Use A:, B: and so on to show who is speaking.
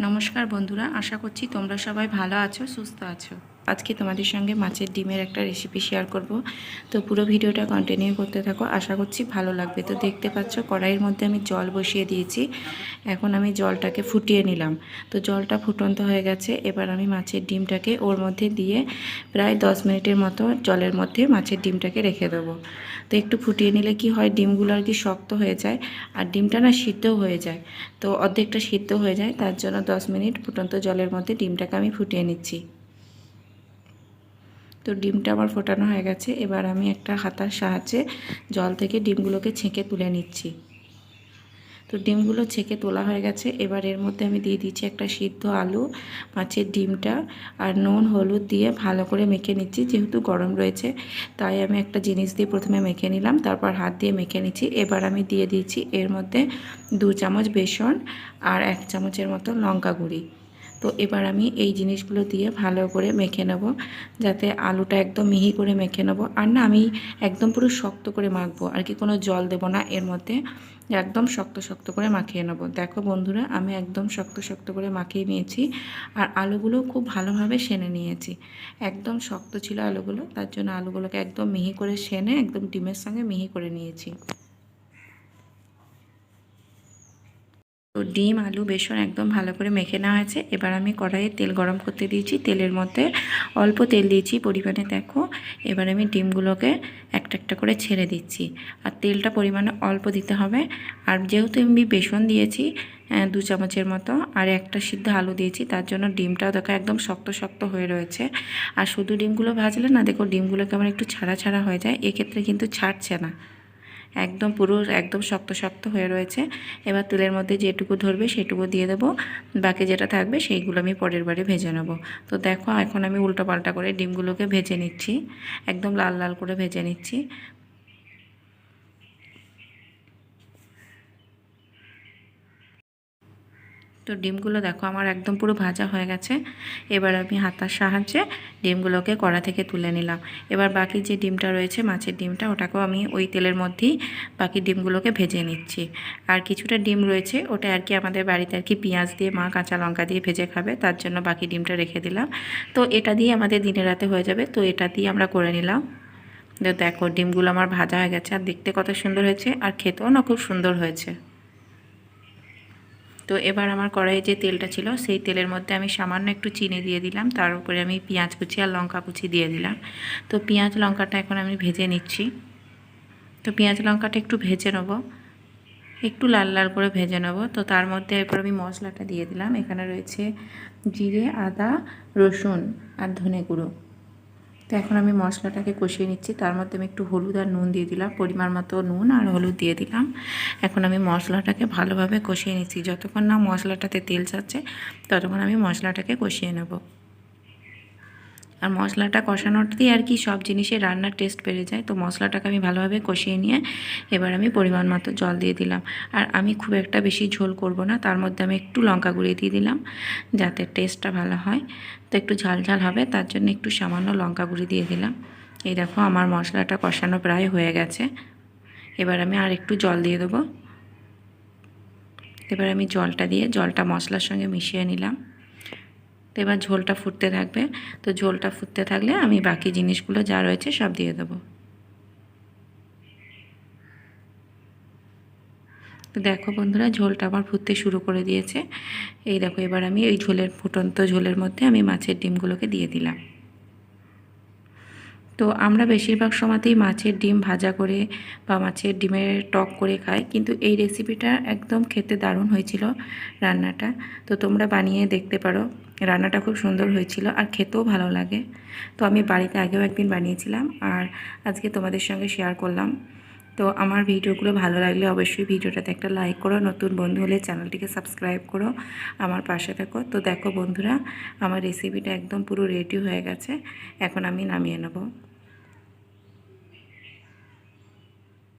A: নমস্কার বন্ধুরা আশা করছি তোমরা সবাই ভালো আছো সুস্থ আছো। আজকে তোমাদের সঙ্গে মাছের ডিমের একটা রেসিপি শেয়ার করব। তো পুরো ভিডিওটা কন্টিনিউ করতে থাকো। আশা করছি ভালো লাগবে। তো দেখতে পাচ্ছ, কড়াইয়ের মধ্যে আমি জল বসিয়ে দিয়েছি। এখন আমি জলটাকে ফুটিয়ে নিলাম। তো জলটা ফুটন্ত হয়ে গেছে। এবার আমি মাছের ডিমটাকে ওর মধ্যে দিয়ে প্রায় দশ মিনিটের মতো জলের মধ্যে মাছের ডিমটাকে রেখে দেবো। তো একটু ফুটিয়ে নিলে কি হয়, ডিমগুলো আর কি শক্ত হয়ে যায় আর ডিমটা না সিদ্ধও হয়ে যায়। তো অর্ধেকটা সিদ্ধ হয়ে যায়। তার জন্য দশ মিনিট ফুটন্ত জলের মধ্যে ডিমটাকে আমি ফুটিয়ে নিচ্ছি। তো ডিমটা আমার ফোটানো হয়ে গেছে। এবার আমি একটা হাতার সাহায্যে জল থেকে ডিমগুলোকে ছেঁকে তুলে নিচ্ছি। তো ডিমগুলো ছেঁকে তোলা হয়ে গেছে। এবার এর মধ্যে আমি দিয়ে দিচ্ছি একটা সিদ্ধ আলু, মাছের ডিমটা আর নুন, হলুদ দিয়ে ভালো করে মেখে নিচ্ছি, যেহেতু গরম রয়েছে। তাই আমি একটা জিনিস দিয়ে প্রথমে মেখে নিলাম, তারপর হাত দিয়ে মেখে নিচ্ছি। এবার আমি দিয়ে দিচ্ছি এর মধ্যে দু চামচ বেসন আর এক চামচের মতো লঙ্কা গুঁড়ি। তো এবার আমি এই জিনিসগুলো দিয়ে ভালো করে মেখে নেব, যাতে আলুটা একদম মিহি করে মেখে নেব। আর না, আমি একদম পুরো শক্ত করে মাখবো, আর কি কোনো জল দেব না, এর মধ্যে একদম শক্ত শক্ত করে মাখিয়ে নেব। দেখো বন্ধুরা, আমি একদম শক্ত শক্ত করে মাখিয়ে নিয়েছি, আর আলুগুলো খুব ভালোভাবে সেনে নিয়েছি। একদম শক্ত ছিল আলুগুলো, তার জন্য আলুগুলোকে একদম মিহি করে সেনে, একদম ডিমের সঙ্গে মিহি করে নিয়েছি। তো ডিম, আলু, বেসন একদম ভালো করে মেখে নেওয়া হয়েছে। এবার আমি কড়াইয়ে তেল গরম করতে দিয়েছি। তেলের মধ্যে অল্প তেল দিয়েছি। পরিমাণে দেখো, এবার আমি ডিমগুলোকে একটা একটা করে ছেড়ে দিচ্ছি। আর তেলটা পরিমাণে অল্প দিতে হবে। আর যেহেতু আমি বেসন দিয়েছি দু চামচের মতো, আর একটা সিদ্ধ আলু দিয়েছি, তার জন্য ডিমটাও দেখো একদম শক্ত শক্ত হয়ে রয়েছে। আর শুধু ডিমগুলো ভাজলে না, দেখো ডিমগুলো কেমন একটু ছাড়া ছাড়া হয়ে যায়। এক্ষেত্রে কিন্তু ছাড়ছে না। একদম পুরো একদম শক্ত শক্ত হয়ে রয়েছে। এবার তেলের মধ্যে যেটুকু ধরবে সেটুকু দিয়ে দেবো। বাকি যেটা থাকবে সেইগুলো আমি পরের বারে ভেজে নেব। তো দেখো এখন আমি উল্টো পাল্টা করে ডিমগুলোকে ভেজে নিচ্ছি। একদম লাল লাল করে ভেজে নিচ্ছি। তো ডিমগুলো দেখো আমার একদম পুরো ভাজা হয়ে গেছে। এবার আমি হাতার সাহায্যে ডিমগুলোকে কড়া থেকে তুলে নিলাম। এবার বাকি যে ডিমটা রয়েছে, মাছের ডিমটা, ওটাকেও আমি ওই তেলের মধ্যেই বাকি ডিমগুলোকে ভেজে নিচ্ছি। আর কিছুটা ডিম রয়েছে, ওটা আর কি আমাদের বাড়িতে আর কি পেঁয়াজ দিয়ে, মা কাঁচা লঙ্কা দিয়ে ভেজে খাবে, তার জন্য বাকি ডিমটা রেখে দিলাম। তো এটা দিয়ে আমাদের দিনে রাতে হয়ে যাবে, তো এটা দিয়ে আমরা করে নিলাম। দেখো, ডিমগুলো আমার ভাজা হয়ে গেছে, আর দেখতে কত সুন্দর হয়েছে, আর খেতেও না খুব সুন্দর হয়েছে। তো এবার আমার কড়াইয়ে যে তেলটা ছিল, সেই তেলের মধ্যে আমি সামান্য একটু চিনি দিয়ে দিলাম। তার উপরে আমি পেঁয়াজ কুচি আর লঙ্কা কুচি দিয়ে দিলাম। তো পেঁয়াজ লঙ্কাটা এখন আমি ভেজে নিচ্ছি। তো পেঁয়াজ লঙ্কাটা একটু ভেজে নেব। একটু লাল লাল করে ভেজে নেব। তো তার মধ্যে এরপর আমি মশলাটা দিয়ে দিলাম। এখানে রয়েছে জিরে, আদা, রসুন আর ধনে গুঁড়ো। তো এখন আমি মশলাটাকে কষিয়ে নিচ্ছি। তার মধ্যে আমি একটু হলুদ আর নুন দিয়ে দিলাম। পরিমাণ মতো নুন আর হলুদ দিয়ে দিলাম। এখন আমি মশলাটাকে ভালোভাবে কষিয়ে নিচ্ছি। যতক্ষণ না মশলাটাতে তেল ছাড়ছে, ততক্ষণ আমি মশলাটাকে কষিয়ে নেব। আর মশলাটা কষানোর দিয়ে আর কি সব জিনিসের রান্নার টেস্ট বেড়ে যায়। তো মশলাটাকে আমি ভালোভাবে কষিয়ে নিয়ে এবার আমি পরিমাণ মতো জল দিয়ে দিলাম। আর আমি খুব একটা বেশি ঝোল করব না, তার মধ্যে আমি একটু লঙ্কা গুঁড়িয়ে দিয়ে দিলাম যাতে টেস্টটা ভালো হয়। তো একটু ঝাল ঝাল হবে, তার জন্য একটু সামান্য লঙ্কা গুঁড়ি দিয়ে দিলাম। এই দেখো আমার মশলাটা কষানো প্রায় হয়ে গেছে। এবার আমি আর একটু জল দিয়ে দেবো। এবার আমি জলটা দিয়ে, জলটা মশলার সঙ্গে মিশিয়ে নিলাম। তো এবার ঝোলটা ফুটতে থাকবে। তো ঝোলটা ফুটতে থাকলে আমি বাকি জিনিসগুলো যা রয়েছে সব দিয়ে দেবো। তো দেখো বন্ধুরা, ঝোলটা আমার ফুটতে শুরু করে দিয়েছে। এই দেখো, এবার আমি এই ঝোলের ফুটন্ত ঝোলের মধ্যে আমি মাছের ডিমগুলোকে দিয়ে দিলাম। তো আমরা বেশিরভাগ সময়তেই মাছের ডিম ভাজা করে বা মাছের ডিমের টক করে খাই। কিন্তু এই রেসিপিটা একদম খেতে দারুণ হয়েছিল রান্নাটা। তো তোমরা বানিয়ে দেখতে পারো, রান্নাটা খুব সুন্দর হয়েছিল আর খেতেও ভালো লাগে। তো আমি বাড়িতে আগেও একদিন বানিয়েছিলাম আর আজকে তোমাদের সঙ্গে শেয়ার করলাম। তো আমার ভিডিওগুলো ভালো লাগলে অবশ্যই ভিডিওটাতে একটা লাইক করো। নতুন বন্ধু হলে চ্যানেলটিকে সাবস্ক্রাইব করো আমার পাশে থাকো। তো দেখো বন্ধুরা, আমার রেসিপিটা একদম পুরো রেডি হয়ে গেছে। এখন আমি নামিয়ে নেব।